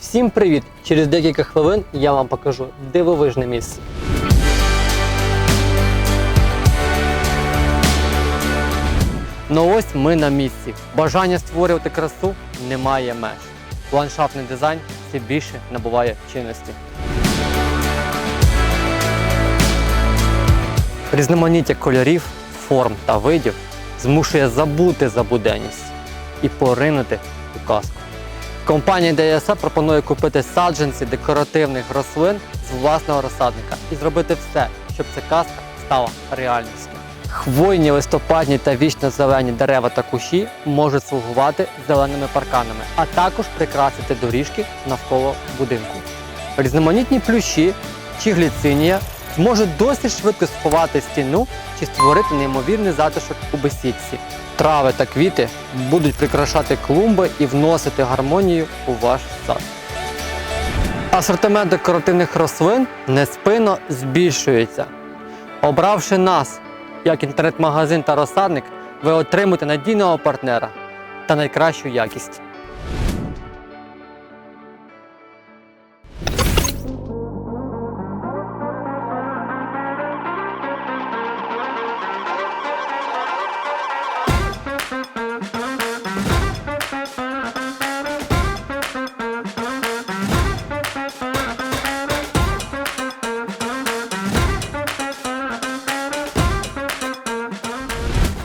Всім привіт! Через декілька хвилин я вам покажу дивовижне місце. Ну ось ми на місці. Бажання створювати красу немає меж. Ландшафтний дизайн все більше набуває чинності. Різноманіття кольорів, форм та видів змушує забути за буденність і поринути у казку. Компанія DSA пропонує купити саджанці декоративних рослин з власного розсадника і зробити все, щоб ця казка стала реальністю. Хвойні, листопадні та вічно зелені дерева та кущі можуть слугувати зеленими парканами, а також прикрасити доріжки навколо будинку. Різноманітні плющі чи гліцинія зможуть досить швидко сховати стіну чи створити неймовірний затишок у бесідці. Трави та квіти будуть прикрашати клумби і вносити гармонію у ваш сад. Асортимент декоративних рослин неспинно збільшується. Обравши нас як інтернет-магазин та розсадник, ви отримаєте надійного партнера та найкращу якість.